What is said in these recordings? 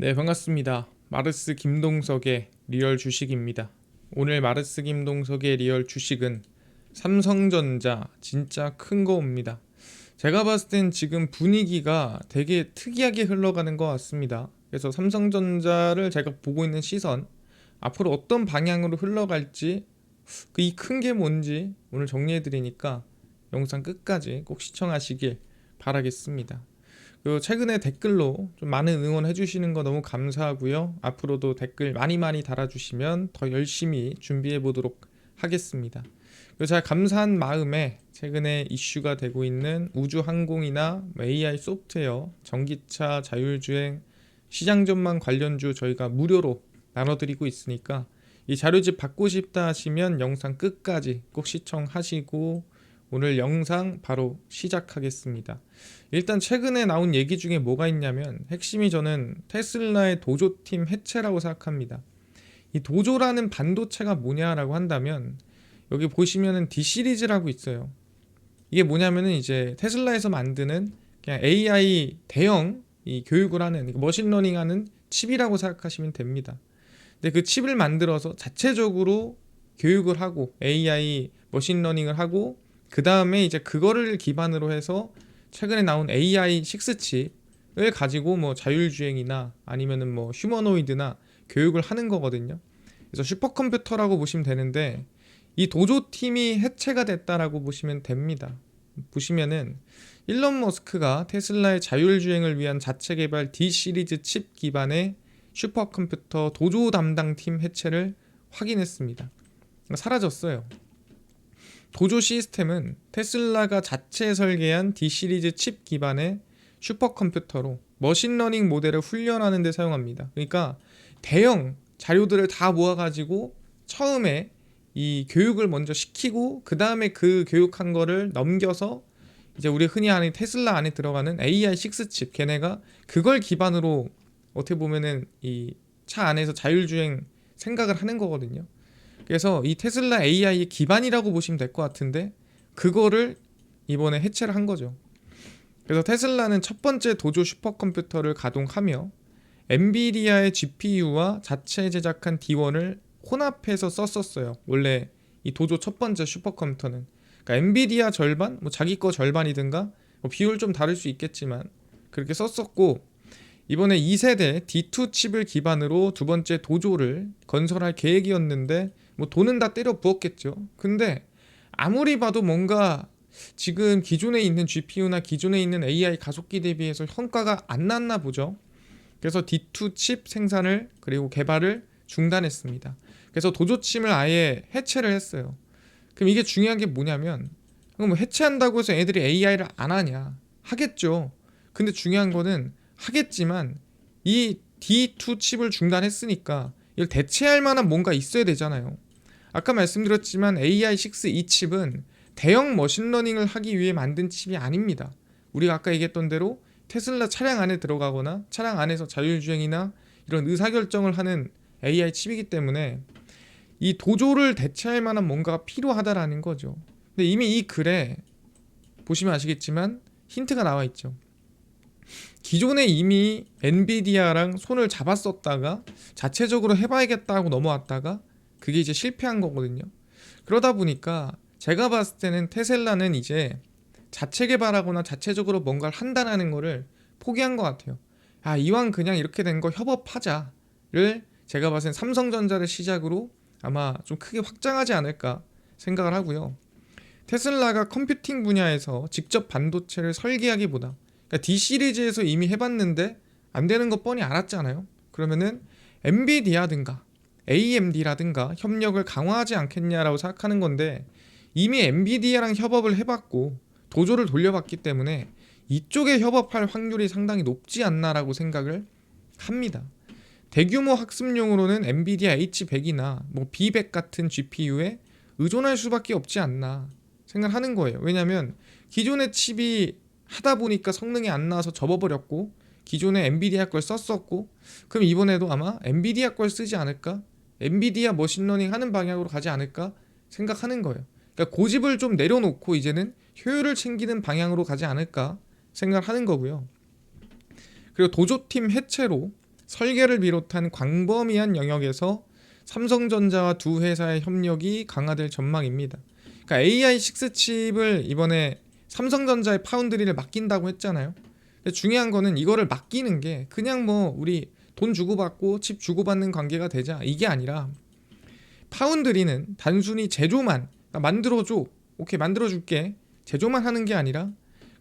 네, 반갑습니다. 마르스 김동석의 리얼 주식입니다. 오늘 마르스 김동석의 리얼 주식은 삼성전자 진짜 큰 거옵니다. 제가 봤을 땐 지금 분위기가 되게 특이하게 흘러가는 것 같습니다. 그래서 삼성전자를 제가 보고 있는 시선, 앞으로 어떤 방향으로 흘러갈지, 그 이 큰 게 뭔지 오늘 정리해 드리니까 영상 끝까지 꼭 시청하시길 바라겠습니다. 그리고 최근에 댓글로 좀 많은 응원해 주시는 거 너무 감사하고요. 앞으로도 댓글 많이 많이 달아주시면 더 열심히 준비해 보도록 하겠습니다. 그리고 제가 감사한 마음에 최근에 이슈가 되고 있는 우주항공이나 AI 소프트웨어, 전기차, 자율주행, 시장 전망 관련주 저희가 무료로 나눠드리고 있으니까 이 자료집 받고 싶다 하시면 영상 끝까지 꼭 시청하시고 오늘 영상 바로 시작하겠습니다. 일단 최근에 나온 얘기 중에 뭐가 있냐면 핵심이 저는 테슬라의 도조팀 해체라고 생각합니다. 이 도조라는 반도체가 뭐냐라고 한다면 여기 보시면은 D 시리즈라고 있어요. 이게 뭐냐면은 이제 테슬라에서 만드는 그냥 AI 대형 이 교육을 하는 머신러닝 하는 칩이라고 생각하시면 됩니다. 근데 그 칩을 만들어서 자체적으로 교육을 하고 AI 머신러닝을 하고 그 다음에 이제 그거를 기반으로 해서 최근에 나온 AI 6칩을 가지고 뭐 자율주행이나 아니면은 뭐 휴머노이드나 교육을 하는 거거든요. 그래서 슈퍼컴퓨터라고 보시면 되는데 이 도조 팀이 해체가 됐다라고 보시면 됩니다. 보시면은 일론 머스크가 테슬라의 자율주행을 위한 자체 개발 D 시리즈 칩 기반의 슈퍼컴퓨터 도조 담당 팀 해체를 확인했습니다. 사라졌어요. 도조 시스템은 테슬라가 자체 설계한 D 시리즈 칩 기반의 슈퍼컴퓨터로 머신러닝 모델을 훈련하는 데 사용합니다. 그러니까 대형 자료들을 다 모아가지고 처음에 이 교육을 먼저 시키고 그 다음에 그 교육한 거를 넘겨서 이제 우리 흔히 아는 테슬라 안에 들어가는 AI6 칩 걔네가 그걸 기반으로 어떻게 보면은 이 차 안에서 자율주행 생각을 하는 거거든요. 그래서 이 테슬라 AI의 기반이라고 보시면 될 것 같은데 그거를 이번에 해체를 한 거죠. 그래서 테슬라는 첫 번째 도조 슈퍼컴퓨터를 가동하며 엔비디아의 GPU와 자체 제작한 D1을 혼합해서 썼었어요. 원래 이 도조 첫 번째 슈퍼컴퓨터는 그러니까 엔비디아 절반, 뭐 자기 거 절반이든가 뭐 비율 좀 다를 수 있겠지만 그렇게 썼었고 이번에 2세대 D2 칩을 기반으로 두 번째 도조를 건설할 계획이었는데 뭐 돈은 다 때려 부었겠죠. 근데 아무리 봐도 뭔가 지금 기존에 있는 GPU나 기존에 있는 AI 가속기 대비해서 성과가 안 났나 보죠. 그래서 D2 칩 생산을 그리고 개발을 중단했습니다. 그래서 도조침을 아예 해체를 했어요. 그럼 이게 중요한 게 뭐냐면 그럼 뭐 해체한다고 해서 애들이 AI를 안 하냐? 하겠죠. 근데 중요한 거는 하겠지만 이 D2 칩을 중단했으니까 이걸 대체할 만한 뭔가 있어야 되잖아요. 아까 말씀드렸지만 AI6 이 칩은 대형 머신러닝을 하기 위해 만든 칩이 아닙니다. 우리가 아까 얘기했던 대로 테슬라 차량 안에 들어가거나 차량 안에서 자율주행이나 이런 의사결정을 하는 AI 칩이기 때문에 이 도조를 대체할 만한 뭔가가 필요하다라는 거죠. 근데 이미 이 글에 보시면 아시겠지만 힌트가 나와 있죠. 기존에 이미 엔비디아랑 손을 잡았었다가 자체적으로 해봐야겠다고 넘어왔다가 그게 이제 실패한 거거든요. 그러다 보니까 제가 봤을 때는 테슬라는 이제 자체 개발하거나 자체적으로 뭔가를 한다라는 거를 포기한 것 같아요. 아 이왕 그냥 이렇게 된 거 협업하자를 제가 봤을 땐 삼성전자를 시작으로 아마 좀 크게 확장하지 않을까 생각을 하고요. 테슬라가 컴퓨팅 분야에서 직접 반도체를 설계하기보다 그러니까 D 시리즈에서 이미 해봤는데 안 되는 거 뻔히 알았잖아요. 그러면은 엔비디아든가 AMD라든가 협력을 강화하지 않겠냐라고 생각하는 건데 이미 엔비디아랑 협업을 해봤고 도조를 돌려봤기 때문에 이쪽에 협업할 확률이 상당히 높지 않나라고 생각을 합니다. 대규모 학습용으로는 엔비디아 H100이나 뭐 B100 같은 GPU에 의존할 수밖에 없지 않나 생각하는 거예요. 왜냐하면 기존의 칩이 하다 보니까 성능이 안 나와서 접어버렸고 기존에 엔비디아 걸 썼었고 그럼 이번에도 아마 엔비디아 걸 쓰지 않을까? 엔비디아 머신러닝 하는 방향으로 가지 않을까 생각하는 거예요. 그러니까 고집을 좀 내려놓고 이제는 효율을 챙기는 방향으로 가지 않을까 생각하는 거고요. 그리고 도조팀 해체로 설계를 비롯한 광범위한 영역에서 삼성전자와 두 회사의 협력이 강화될 전망입니다. 그러니까 AI6 칩을 이번에 삼성전자의 파운드리를 맡긴다고 했잖아요. 근데 중요한 거는 이거를 맡기는 게 그냥 뭐 우리 돈 주고받고 칩 주고받는 관계가 되자 이게 아니라 파운드리는 단순히 제조만 그러니까 만들어줘 오케이 만들어줄게 제조만 하는 게 아니라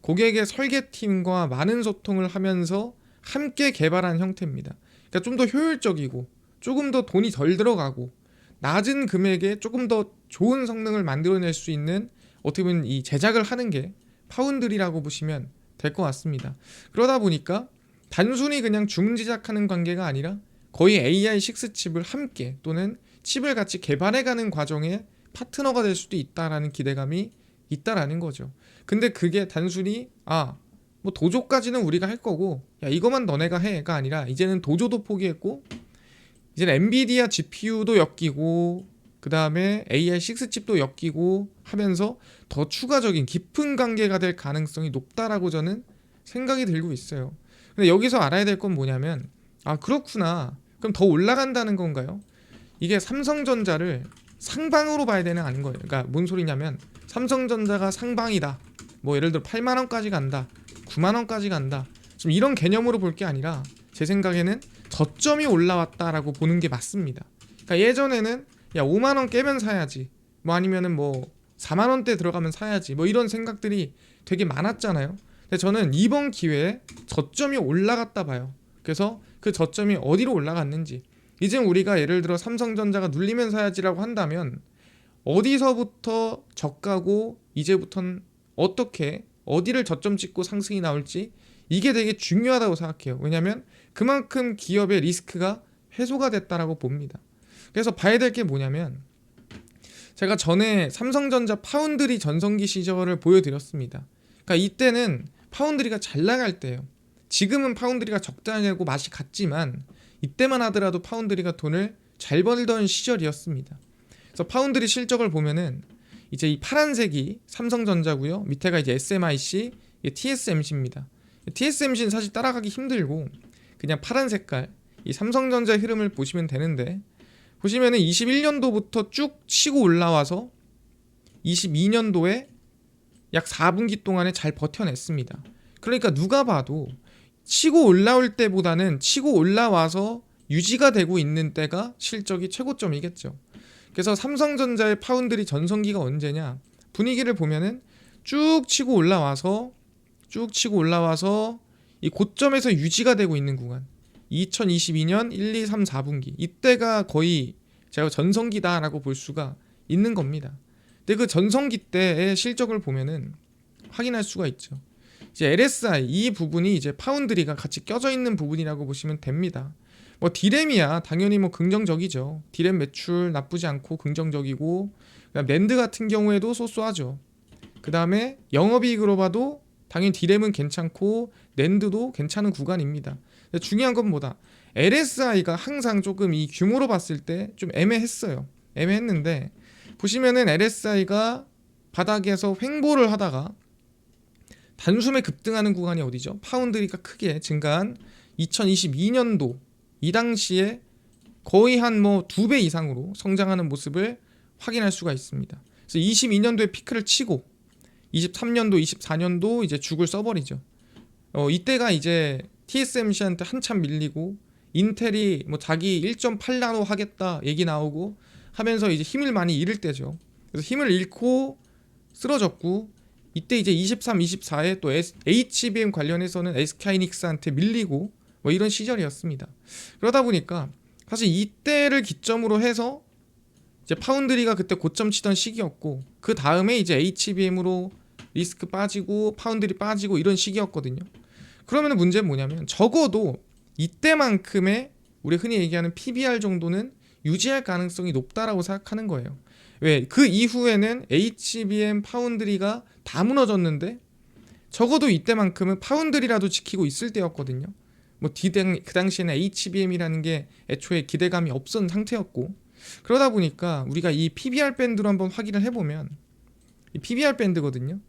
고객의 설계팀과 많은 소통을 하면서 함께 개발한 형태입니다. 그러니까 좀 더 효율적이고 조금 더 돈이 덜 들어가고 낮은 금액에 조금 더 좋은 성능을 만들어낼 수 있는 어떻게 보면 이 제작을 하는 게 파운드리라고 보시면 될 것 같습니다. 그러다 보니까 단순히 그냥 중제작하는 관계가 아니라 거의 AI6 칩을 함께 또는 칩을 같이 개발해가는 과정에 파트너가 될 수도 있다라는 기대감이 있다라는 거죠. 근데 그게 단순히 아 뭐 도조까지는 우리가 할 거고 야 이거만 너네가 해가 아니라 이제는 도조도 포기했고 이제는 엔비디아 GPU도 엮이고 그 다음에 AI6 칩도 엮이고 하면서 더 추가적인 깊은 관계가 될 가능성이 높다라고 저는 생각이 들고 있어요. 근데 여기서 알아야 될 건 뭐냐면 아 그렇구나. 그럼 더 올라간다는 건가요? 이게 삼성전자를 상방으로 봐야 되는 아닌 거예요. 그러니까 뭔 소리냐면 삼성전자가 상방이다. 뭐 예를 들어 8만 원까지 간다. 9만 원까지 간다. 좀 이런 개념으로 볼 게 아니라 제 생각에는 저점이 올라왔다라고 보는 게 맞습니다. 그러니까 예전에는 야 5만 원 깨면 사야지. 뭐 아니면은 뭐 4만 원대 들어가면 사야지. 뭐 이런 생각들이 되게 많았잖아요. 근데 저는 이번 기회에 저점이 올라갔다 봐요. 그래서 그 저점이 어디로 올라갔는지 이제 우리가 예를 들어 삼성전자가 눌리면 사야지라고 한다면 어디서부터 저가고 이제부턴 어떻게 어디를 저점 찍고 상승이 나올지 이게 되게 중요하다고 생각해요. 왜냐하면 그만큼 기업의 리스크가 해소가 됐다라고 봅니다. 그래서 봐야 될 게 뭐냐면 제가 전에 삼성전자 파운드리 전성기 시절을 보여드렸습니다. 그러니까 이때는 파운드리가 잘 나갈 때예요. 지금은 파운드리가 적당하고 맛이 같지만 이때만 하더라도 파운드리가 돈을 잘 벌던 시절이었습니다. 그래서 파운드리 실적을 보면은 이제 이 파란색이 삼성전자고요. 밑에가 이제 SMIC, TSMC입니다. TSMC는 사실 따라가기 힘들고 그냥 파란 색깔 이 삼성전자 흐름을 보시면 되는데 보시면은 21년도부터 쭉 치고 올라와서 22년도에 약 4분기 동안에 잘 버텨냈습니다. 그러니까 누가 봐도 치고 올라올 때보다는 치고 올라와서 유지가 되고 있는 때가 실적이 최고점이겠죠. 그래서 삼성전자의 파운드리 전성기가 언제냐? 분위기를 보면은 쭉 치고 올라와서 쭉 치고 올라와서 이 고점에서 유지가 되고 있는 구간. 2022년 1, 2, 3, 4분기 이때가 거의 제가 전성기다라고 볼 수가 있는 겁니다. 근데 그 전성기 때의 실적을 보면은 확인할 수가 있죠. 이제 LSI 이 부분이 이제 파운드리가 같이 껴져 있는 부분이라고 보시면 됩니다. 뭐 디램이야 당연히 뭐 긍정적이죠. 디램 매출 나쁘지 않고 긍정적이고 랜드 같은 경우에도 소소하죠. 그 다음에 영업이익으로 봐도 당연히 디램은 괜찮고 랜드도 괜찮은 구간입니다. 중요한 건 뭐다? LSI가 항상 조금 이 규모로 봤을 때 좀 애매했어요. 애매했는데 보시면은 LSI가 바닥에서 횡보를 하다가 단숨에 급등하는 구간이 어디죠? 파운드리가 크게 증가한 2022년도 이 당시에 거의 한 뭐 두 배 이상으로 성장하는 모습을 확인할 수가 있습니다. 그래서 22년도에 피크를 치고 23년도, 24년도 이제 죽을 써버리죠. 어, 이때가 이제 TSMC한테 한참 밀리고 인텔이 뭐 자기 1.8나노 하겠다 얘기 나오고 하면서 이제 힘을 많이 잃을 때죠. 그래서 힘을 잃고 쓰러졌고 이때 이제 23, 24에 또 HBM 관련해서는 SK이닉스한테 밀리고 뭐 이런 시절이었습니다. 그러다 보니까 사실 이때를 기점으로 해서 이제 파운드리가 그때 고점 치던 시기였고 그 다음에 이제 HBM으로 리스크 빠지고 파운드리 빠지고 이런 시기였거든요. 그러면 문제는 뭐냐면 적어도 이때만큼의 우리 흔히 얘기하는 PBR 정도는 유지할 가능성이 높다라고 생각하는 거예요. 왜? 그 이후에는 HBM 파운드리가 다 무너졌는데 적어도 이때만큼은 파운드리라도 지키고 있을 때였거든요. 뭐 디댕 그 당시에는 HBM이라는 게 애초에 기대감이 없었던 상태였고 그러다 보니까 우리가 이 PBR 밴드로 한번 확인을 해보면 이 PBR 밴드거든요.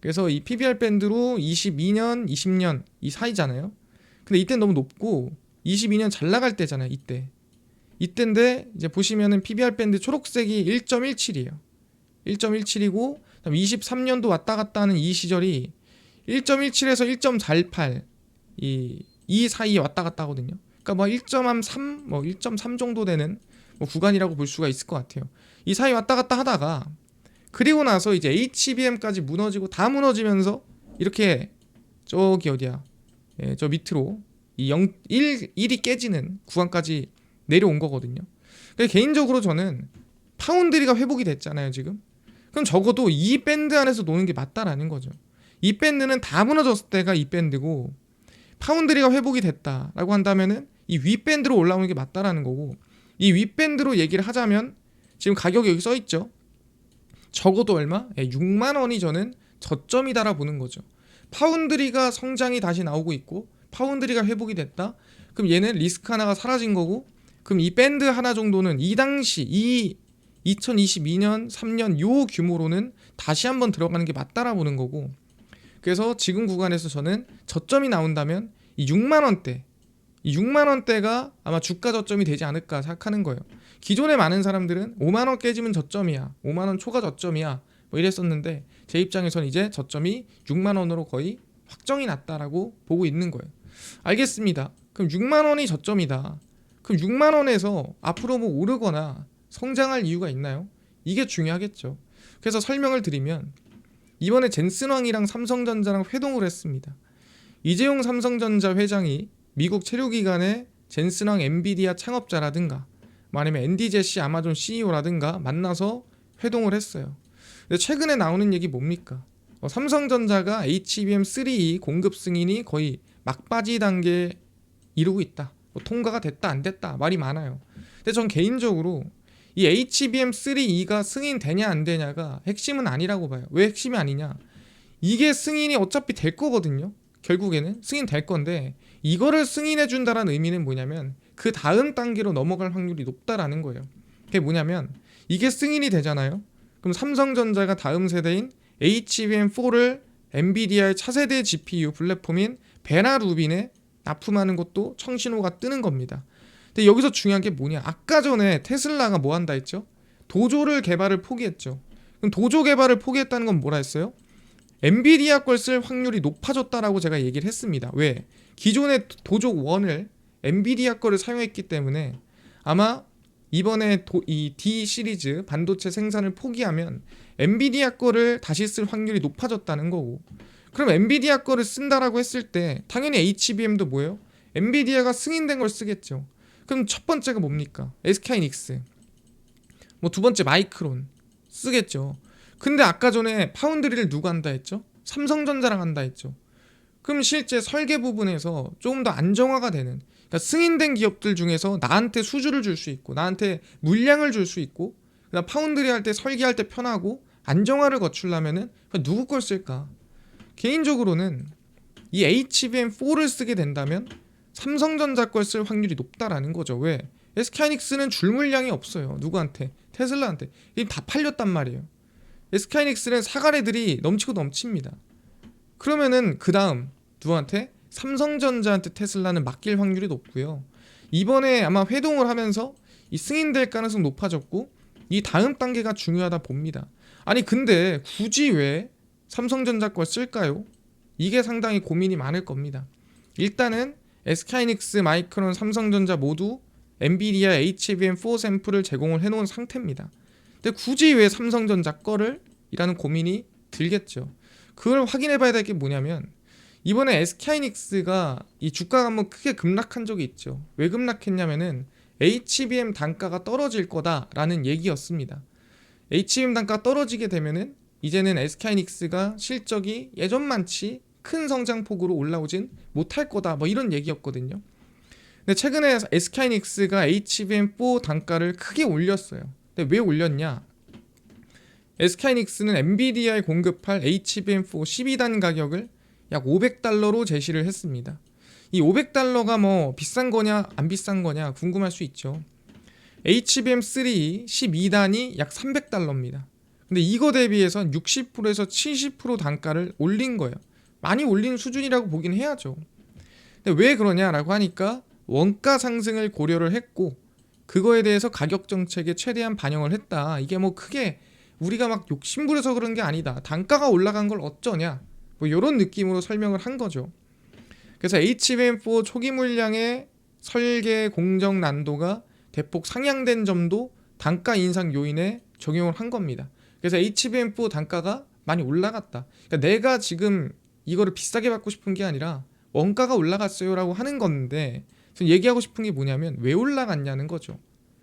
그래서 이 PBR 밴드로 22년, 20년 이 사이잖아요. 근데 이때 너무 높고 22년 잘 나갈 때잖아요. 이때. 이때인데 이제 보시면은 PBR 밴드 초록색이 1.17이에요. 1.17이고 23년도 왔다 갔다 하는 이 시절이 1.17에서 1.48 이, 이 사이에 왔다 갔다 하거든요. 그러니까 뭐 1.3, 뭐 1.3 정도 되는 뭐 구간이라고 볼 수가 있을 것 같아요. 이 사이 왔다 갔다 하다가 그리고 나서 이제 HBM까지 무너지고 다 무너지면서 이렇게 저기 어디야? 예, 저 밑으로 이 0, 1, 1이 깨지는 구간까지 내려온 거거든요. 개인적으로 저는 파운드리가 회복이 됐잖아요, 지금. 그럼 적어도 이 밴드 안에서 노는 게 맞다라는 거죠. 이 밴드는 다 무너졌을 때가 이 밴드고 파운드리가 회복이 됐다라고 한다면은 이 윗밴드로 올라오는 게 맞다라는 거고 이 윗밴드로 얘기를 하자면 지금 가격이 여기 써 있죠. 적어도 얼마? 예, 6만 원이 저는 저점이다라 보는 거죠. 파운드리가 성장이 다시 나오고 있고 파운드리가 회복이 됐다. 그럼 얘는 리스크 하나가 사라진 거고 그럼 이 밴드 하나 정도는 이 당시 이 2022년 3년 요 규모로는 다시 한번 들어가는 게 맞다라 보는 거고 그래서 지금 구간에서 저는 저점이 나온다면 이 6만 원대 이 6만 원대가 아마 주가 저점이 되지 않을까 생각하는 거예요. 기존에 많은 사람들은 5만 원 깨지면 저점이야. 5만 원 초가 저점이야. 뭐 이랬었는데 제 입장에선 이제 저점이 6만 원으로 거의 확정이 났다라고 보고 있는 거예요. 알겠습니다. 그럼 6만 원이 저점이다. 그럼 6만 원에서 앞으로 뭐 오르거나 성장할 이유가 있나요? 이게 중요하겠죠. 그래서 설명을 드리면 이번에 젠슨왕이랑 삼성전자랑 회동을 했습니다. 이재용 삼성전자 회장이 미국 체류기관의 젠슨왕 엔비디아 창업자라든가 뭐 아니면 앤디 제시 아마존 CEO라든가 만나서 회동을 했어요. 근데 최근에 나오는 얘기 뭡니까? 어, 삼성전자가 HBM3 공급 승인이 거의 막바지 단계에 이르고 있다. 뭐 통과가 됐다 안 됐다 말이 많아요. 근데 전 개인적으로 이 HBM3E가 승인되냐 안 되냐가 핵심은 아니라고 봐요. 왜 핵심이 아니냐? 이게 승인이 어차피 될 거거든요. 결국에는 승인 될 건데 이거를 승인해 준다라는 의미는 뭐냐면 그 다음 단계로 넘어갈 확률이 높다라는 거예요. 그게 뭐냐면 이게 승인이 되잖아요. 그럼 삼성전자가 다음 세대인 HBM4를 엔비디아의 차세대 GPU 플랫폼인 베나 루빈에 납품하는 것도 청신호가 뜨는 겁니다. 근데 여기서 중요한 게 뭐냐? 아까 전에 테슬라가 뭐 한다 했죠? 도조를 개발을 포기했죠. 그럼 도조 개발을 포기했다는 건 뭐라 했어요? 엔비디아 걸 쓸 확률이 높아졌다라고 제가 얘기를 했습니다. 왜? 기존의 도조 1을 엔비디아 거를 사용했기 때문에 아마 이번에 도, 이 D 시리즈 반도체 생산을 포기하면 엔비디아 거를 다시 쓸 확률이 높아졌다는 거고 그럼 엔비디아 거를 쓴다라고 했을 때 당연히 HBM도 뭐예요? 엔비디아가 승인된 걸 쓰겠죠. 그럼 첫 번째가 뭡니까? SK이닉스. 뭐 두 번째 마이크론 쓰겠죠. 근데 아까 전에 파운드리를 누가 한다 했죠? 삼성전자랑 한다 했죠. 그럼 실제 설계 부분에서 조금 더 안정화가 되는 그러니까 승인된 기업들 중에서 나한테 수주를 줄 수 있고 나한테 물량을 줄 수 있고 그다음 파운드리 할 때 설계할 때 편하고 안정화를 거출라면은 누구 걸 쓸까? 개인적으로는 이 HBM4를 쓰게 된다면 삼성전자 걸 쓸 확률이 높다라는 거죠. 왜? SK이닉스는 줄 물량이 없어요. 누구한테? 테슬라한테. 이게 다 팔렸단 말이에요. SK이닉스는 사가래들이 넘치고 넘칩니다. 그러면은 그 다음 누구한테? 삼성전자한테 테슬라는 맡길 확률이 높고요. 이번에 아마 회동을 하면서 이 승인될 가능성 높아졌고 이 다음 단계가 중요하다 봅니다. 아니 근데 굳이 왜 삼성전자 걸 쓸까요? 이게 상당히 고민이 많을 겁니다. 일단은 SK이닉스, 마이크론, 삼성전자 모두 엔비디아 HBM4 샘플을 제공을 해놓은 상태입니다. 근데 굳이 왜 삼성전자 거를? 이라는 고민이 들겠죠. 그걸 확인해 봐야 될 게 뭐냐면 이번에 SK이닉스가 이 주가가 한번 크게 급락한 적이 있죠. 왜 급락했냐면은 HBM 단가가 떨어질 거다라는 얘기였습니다. HBM 단가 떨어지게 되면은 이제는 SK이닉스가 실적이 예전만치 큰 성장폭으로 올라오진 못할 거다 뭐 이런 얘기였거든요. 근데 최근에 SK이닉스가 HBM4 단가를 크게 올렸어요. 근데 왜 올렸냐? SK이닉스는 엔비디아에 공급할 HBM4 12단 가격을 약 500달러로 제시를 했습니다. 이 500달러가 뭐 비싼 거냐 안 비싼 거냐 궁금할 수 있죠. HBM3 12단이 약 300달러입니다. 근데 이거 대비해서 60%에서 70% 단가를 올린 거예요. 많이 올린 수준이라고 보긴 해야죠. 근데 왜 그러냐라고 하니까 원가 상승을 고려를 했고 그거에 대해서 가격 정책에 최대한 반영을 했다. 이게 뭐 크게 우리가 막 욕심 부려서 그런 게 아니다. 단가가 올라간 걸 어쩌냐. 뭐 이런 느낌으로 설명을 한 거죠. 그래서 HBM4 초기 물량의 설계 공정 난도가 대폭 상향된 점도 단가 인상 요인에 적용을 한 겁니다. 그래서 HBM4 단가가 많이 올라갔다. 그러니까 내가 지금 이거를 비싸게 받고 싶은 게 아니라 원가가 올라갔어요라고 하는 건데 얘기하고 싶은 게 뭐냐면 왜 올라갔냐는 거죠.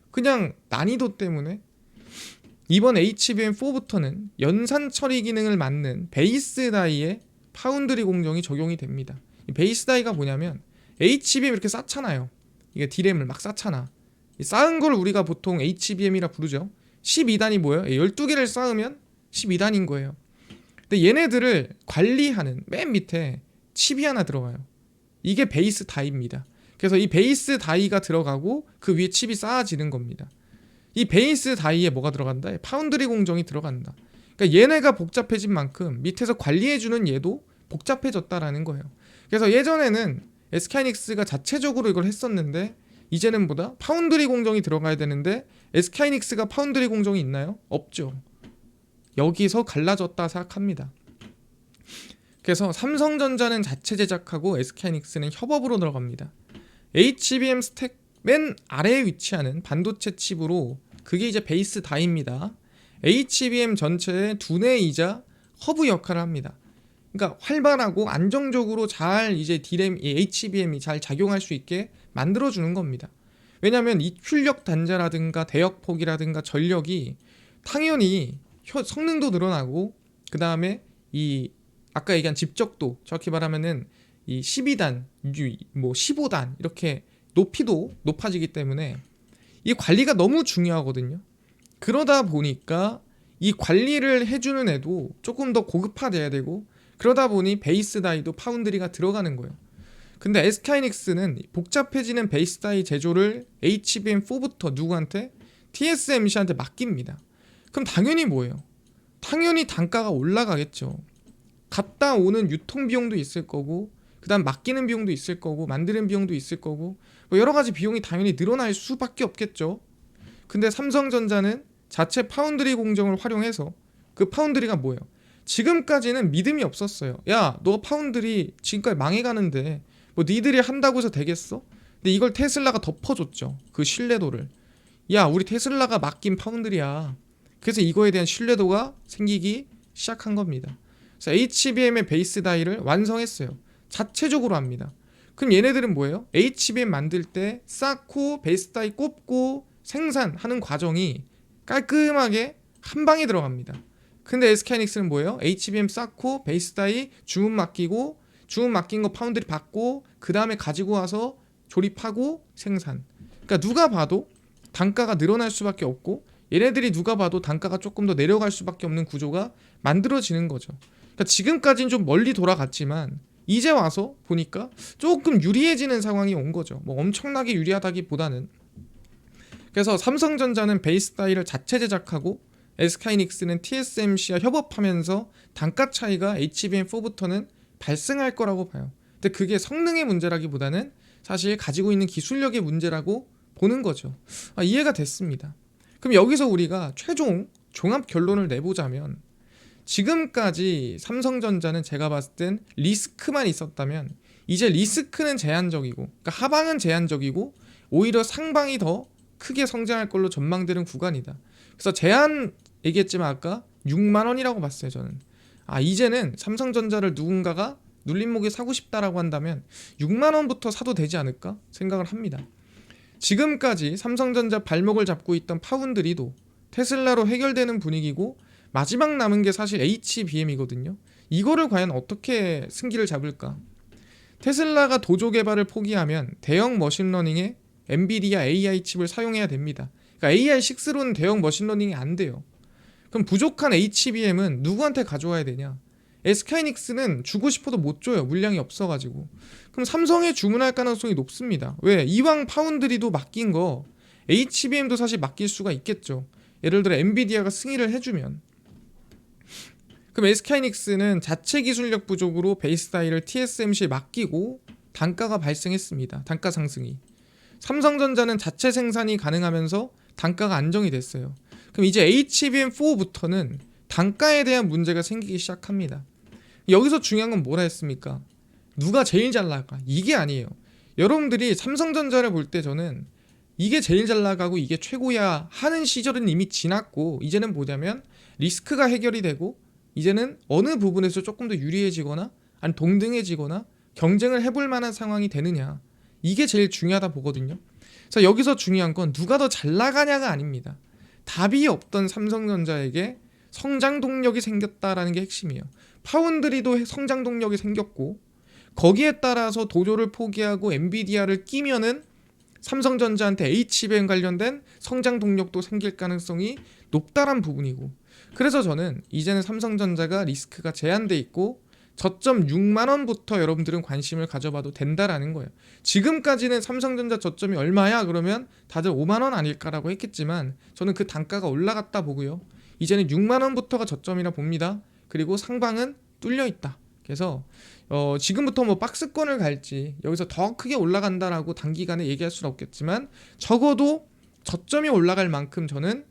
그냥 난이도 때문에 이번 HBM4부터는 연산 처리 기능을 맡는 베이스 다이에 파운드리 공정이 적용이 됩니다. 이 베이스 다이가 뭐냐면 HBM 이렇게 쌓잖아요. 이게 디램을 막 쌓잖아. 이 쌓은 걸 우리가 보통 HBM이라 부르죠. 12단이 뭐예요? 12개를 쌓으면 12단인 거예요. 근데 얘네들을 관리하는 맨 밑에 칩이 하나 들어가요. 이게 베이스 다이입니다. 그래서 이 베이스 다이가 들어가고 그 위에 칩이 쌓아지는 겁니다. 이 베이스 다이에 뭐가 들어간다? 파운드리 공정이 들어간다. 그러니까 얘네가 복잡해진 만큼 밑에서 관리해주는 얘도 복잡해졌다라는 거예요. 그래서 예전에는 SK이닉스가 자체적으로 이걸 했었는데 이제는 보다 파운드리 공정이 들어가야 되는데 SK이닉스가 파운드리 공정이 있나요? 없죠. 여기서 갈라졌다 생각합니다. 그래서 삼성전자는 자체 제작하고 SK이닉스는 협업으로 들어갑니다. HBM 스택 맨 아래에 위치하는 반도체 칩으로 그게 이제 베이스 다입니다. HBM 전체의 두뇌이자 허브 역할을 합니다. 그러니까 활발하고 안정적으로 잘 이제 이 HBM이 잘 작용할 수 있게 만들어 주는 겁니다. 왜냐하면 이 출력 단자라든가 대역폭이라든가 전력이 당연히 효- 성능도 늘어나고 그 다음에 이 아까 얘기한 집적도 정확히 말하면은 이 12단, 유- 뭐 15단 이렇게 높이도 높아지기 때문에 이 관리가 너무 중요하거든요. 그러다 보니까 이 관리를 해주는 애도 조금 더 고급화돼야 되고 그러다 보니 베이스 다이도 파운드리가 들어가는 거예요. 근데 SK이닉스는 복잡해지는 베이스 다이 제조를 HBM4부터 누구한테 TSMC한테 맡깁니다. 그럼 당연히 뭐예요? 당연히 단가가 올라가겠죠. 갔다 오는 유통 비용도 있을 거고 그 다음 맡기는 비용도 있을 거고 만드는 비용도 있을 거고 뭐 여러 가지 비용이 당연히 늘어날 수밖에 없겠죠. 근데 삼성전자는 자체 파운드리 공정을 활용해서 그 파운드리가 뭐예요? 지금까지는 믿음이 없었어요. 야, 너 파운드리 지금까지 망해가는데 뭐 니들이 한다고 해서 되겠어? 근데 이걸 테슬라가 덮어줬죠. 그 신뢰도를. 야, 우리 테슬라가 맡긴 파운드리야. 그래서 이거에 대한 신뢰도가 생기기 시작한 겁니다. 그래서 HBM의 베이스 다이를 완성했어요. 자체적으로 합니다. 그럼 얘네들은 뭐예요? HBM 만들 때 쌓고 베이스 다이 꼽고 생산하는 과정이 깔끔하게 한 방에 들어갑니다. 근데 SK이닉스는 뭐예요? HBM 쌓고 베이스 다이 주문 맡기고 주문 맡긴 거 파운드리 받고 그 다음에 가지고 와서 조립하고 생산. 그러니까 누가 봐도 단가가 늘어날 수밖에 없고 얘네들이 누가 봐도 단가가 조금 더 내려갈 수밖에 없는 구조가 만들어지는 거죠. 그러니까 지금까지는 좀 멀리 돌아갔지만 이제 와서 보니까 조금 유리해지는 상황이 온 거죠. 뭐 엄청나게 유리하다기보다는 그래서 삼성전자는 베이스 다이를 자체 제작하고 SK이닉스는 TSMC와 협업하면서 단가 차이가 HBM4부터는 발생할 거라고 봐요. 근데 그게 성능의 문제라기보다는 사실 가지고 있는 기술력의 문제라고 보는 거죠. 아, 이해가 됐습니다. 그럼 여기서 우리가 최종 종합 결론을 내보자면 지금까지 삼성전자는 제가 봤을 땐 리스크만 있었다면 이제 리스크는 제한적이고 그러니까 하방은 제한적이고 오히려 상방이 더 크게 성장할 걸로 전망되는 구간이다. 그래서 제한 얘기했지만 아까 6만 원이라고 봤어요 저는. 아 이제는 삼성전자를 누군가가 눌림목에 사고 싶다라고 한다면 6만 원부터 사도 되지 않을까 생각을 합니다. 지금까지 삼성전자 발목을 잡고 있던 파운드리도 테슬라로 해결되는 분위기고 마지막 남은 게 사실 HBM이거든요. 이거를 과연 어떻게 승기를 잡을까? 테슬라가 도조 개발을 포기하면 대형 머신러닝에 엔비디아 AI 칩을 사용해야 됩니다. 그러니까 AI6로는 대형 머신러닝이 안 돼요. 그럼 부족한 HBM은 누구한테 가져와야 되냐? SK이닉스는 주고 싶어도 못 줘요. 물량이 없어가지고. 그럼 삼성에 주문할 가능성이 높습니다. 왜? 이왕 파운드리도 맡긴 거 HBM도 사실 맡길 수가 있겠죠. 예를 들어 엔비디아가 승인을 해주면. 그럼 SK이닉스는 자체 기술력 부족으로 베이스 다이를 TSMC에 맡기고 단가가 발생했습니다. 단가 상승이. 삼성전자는 자체 생산이 가능하면서 단가가 안정이 됐어요. 그럼 이제 HBM4부터는 단가에 대한 문제가 생기기 시작합니다. 여기서 중요한 건 뭐라 했습니까? 누가 제일 잘 나가? 이게 아니에요. 여러분들이 삼성전자를 볼 때 저는 이게 제일 잘 나가고 이게 최고야 하는 시절은 이미 지났고 이제는 뭐냐면 리스크가 해결이 되고 이제는 어느 부분에서 조금 더 유리해지거나 아니 동등해지거나 경쟁을 해볼 만한 상황이 되느냐 이게 제일 중요하다 보거든요. 그래서 여기서 중요한 건 누가 더 잘 나가냐가 아닙니다. 답이 없던 삼성전자에게 성장 동력이 생겼다라는 게 핵심이에요. 파운드리도 성장 동력이 생겼고 거기에 따라서 도조를 포기하고 엔비디아를 끼면은 삼성전자한테 HBM 관련된 성장 동력도 생길 가능성이 높다란 부분이고 그래서 저는 이제는 삼성전자가 리스크가 제한돼 있고 저점 6만 원부터 여러분들은 관심을 가져봐도 된다라는 거예요. 지금까지는 삼성전자 저점이 얼마야? 그러면 다들 5만 원 아닐까라고 했겠지만 저는 그 단가가 올라갔다 보고요. 이제는 6만 원부터가 저점이라 봅니다. 그리고 상방은 뚫려 있다. 그래서 어, 지금부터 뭐 박스권을 갈지 여기서 더 크게 올라간다라고 단기간에 얘기할 수는 없겠지만 적어도 저점이 올라갈 만큼 저는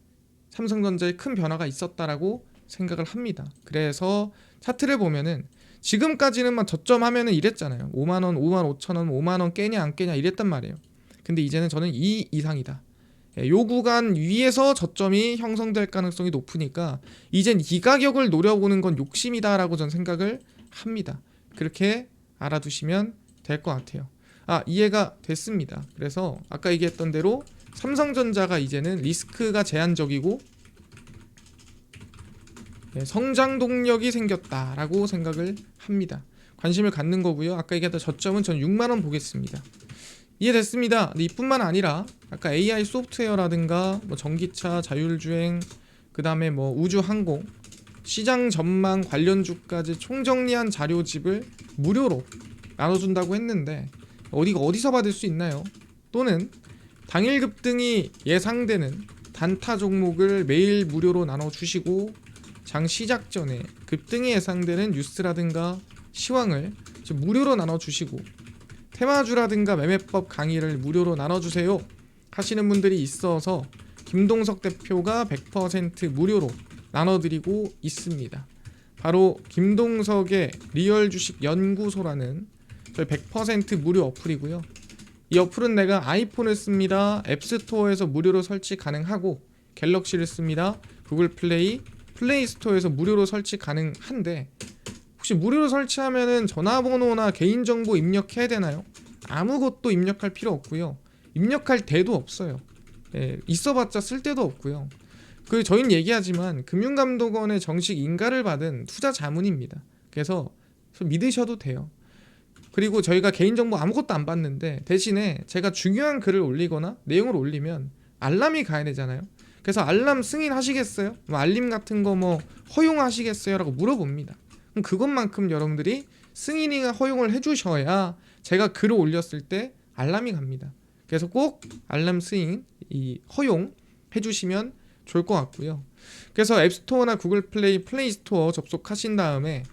삼성전자에 큰 변화가 있었다라고 생각을 합니다. 그래서 차트를 보면은 지금까지는만 저점 하면은 이랬잖아요. 5만 원, 5만 5천 원, 5만 원 깨냐 안 깨냐 이랬단 말이에요. 근데 이제는 저는 이 이상이다. 예, 요 구간 위에서 저점이 형성될 가능성이 높으니까 이젠 이 가격을 노려보는 건 욕심이다라고 전 생각을 합니다. 그렇게 알아두시면 될 것 같아요. 아 이해가 됐습니다. 그래서 아까 얘기했던 대로 삼성전자가 이제는 리스크가 제한적이고 네, 성장 동력이 생겼다라고 생각을 합니다. 관심을 갖는 거고요. 아까 얘기했던 저점은 전 6만 원 보겠습니다. 이해됐습니다. 이뿐만 아니라 아까 AI 소프트웨어라든가 뭐 전기차, 자율주행, 그 다음에 뭐 우주항공, 시장 전망 관련 주까지 총정리한 자료집을 무료로 나눠준다고 했는데 어디가 어디서 받을 수 있나요? 또는 당일 급등이 예상되는 단타 종목을 매일 무료로 나눠주시고 장 시작 전에 급등이 예상되는 뉴스라든가 시황을 무료로 나눠주시고 테마주라든가 매매법 강의를 무료로 나눠주세요 하시는 분들이 있어서 김동석 대표가 100% 무료로 나눠드리고 있습니다. 바로 김동석의 리얼 주식 연구소라는 저희 100% 무료 어플이고요. 이 어플은 내가 아이폰을 씁니다. 앱스토어에서 무료로 설치 가능하고 갤럭시를 씁니다. 구글 플레이, 플레이 스토어에서 무료로 설치 가능한데 혹시 무료로 설치하면은 전화번호나 개인정보 입력해야 되나요? 아무것도 입력할 필요 없고요. 입력할 데도 없어요. 예, 있어봤자 쓸 데도 없고요. 그 저희는 얘기하지만 금융감독원의 정식 인가를 받은 투자 자문입니다. 그래서 믿으셔도 돼요. 그리고 저희가 개인정보 아무것도 안 받는데 대신에 제가 중요한 글을 올리거나 내용을 올리면 알람이 가야 되잖아요. 그래서 알람 승인하시겠어요? 뭐 알림 같은 거 뭐 허용하시겠어요? 라고 물어봅니다. 그럼 그것만큼 여러분들이 승인이가 허용을 해주셔야 제가 글을 올렸을 때 알람이 갑니다. 그래서 꼭 알람 승인, 이 허용 해주시면 좋을 것 같고요. 그래서 앱스토어나 구글 플레이, 플레이 스토어 접속하신 다음에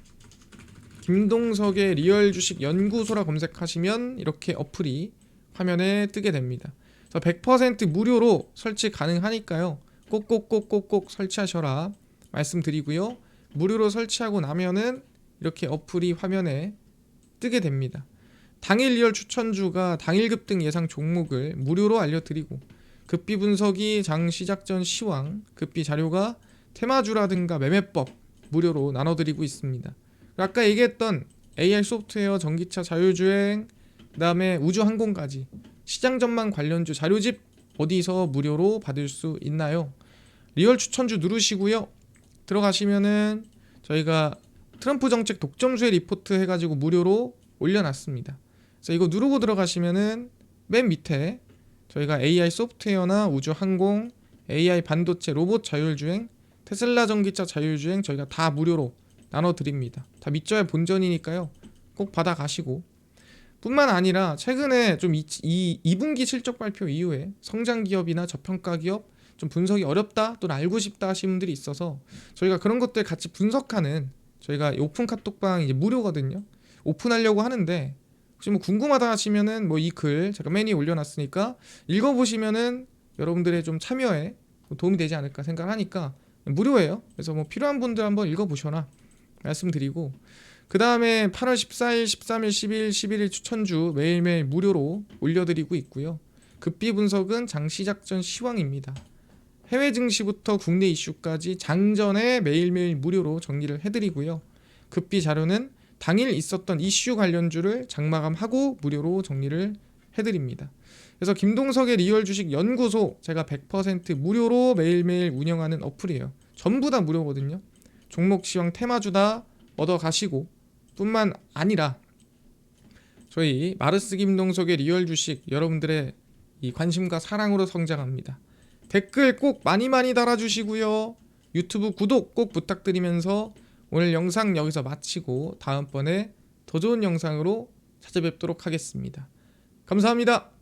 김동석의 리얼 주식 연구소라 검색하시면 이렇게 어플이 화면에 뜨게 됩니다. 그래서 100% 무료로 설치 가능하니까요. 꼭꼭꼭꼭꼭 설치하셔라 말씀드리고요. 무료로 설치하고 나면은 이렇게 어플이 화면에 뜨게 됩니다. 당일 리얼 추천주가 당일 급등 예상 종목을 무료로 알려드리고 급비 분석이 장 시작 전 시황, 급비 자료가 테마주라든가 매매법 무료로 나눠드리고 있습니다. 아까 얘기했던 AI 소프트웨어, 전기차, 자율주행, 그다음에 우주항공까지 시장 전망 관련주 자료집 어디서 무료로 받을 수 있나요? 리얼 추천주 누르시고요. 들어가시면은 저희가 트럼프 정책 독점수의 리포트 해가지고 무료로 올려놨습니다. 그래서 이거 누르고 들어가시면은 맨 밑에 저희가 AI 소프트웨어나 우주 항공, AI 반도체, 로봇 자율주행, 테슬라 전기차 자율주행 저희가 다 무료로 나눠 드립니다. 다 믿져야 본전이니까요. 꼭 받아 가시고 뿐만 아니라 최근에 좀 이, 이 2분기 실적 발표 이후에 성장 기업이나 저평가 기업 좀 분석이 어렵다 또는 알고 싶다 하시는 분들이 있어서 저희가 그런 것들 같이 분석하는 저희가 오픈 카톡방 이제 무료거든요. 오픈하려고 하는데 혹시 뭐 궁금하다 하시면은 뭐 이 글 제가 맨 위에 올려놨으니까 읽어보시면은 여러분들의 좀 참여에 도움이 되지 않을까 생각하니까 무료예요. 그래서 뭐 필요한 분들 한번 읽어보셔라 말씀드리고 그 다음에 8월 14일, 13일, 10일, 11일 추천주 매일매일 무료로 올려드리고 있고요. 급비 분석은 장 시작 전 시황입니다. 해외 증시부터 국내 이슈까지 장전에 매일매일 무료로 정리를 해드리고요. 급비 자료는 당일 있었던 이슈 관련주를 장마감하고 무료로 정리를 해드립니다. 그래서 김동석의 리얼 주식 연구소 제가 100% 무료로 매일매일 운영하는 어플이에요. 전부 다 무료거든요. 종목 시황 테마주다 얻어 가시고 뿐만 아니라 저희 마르스 김동석의 리얼 주식 여러분들의 이 관심과 사랑으로 성장합니다. 댓글 꼭 많이 많이 달아주시고요. 유튜브 구독 꼭 부탁드리면서 오늘 영상 여기서 마치고 다음번에 더 좋은 영상으로 찾아뵙도록 하겠습니다. 감사합니다.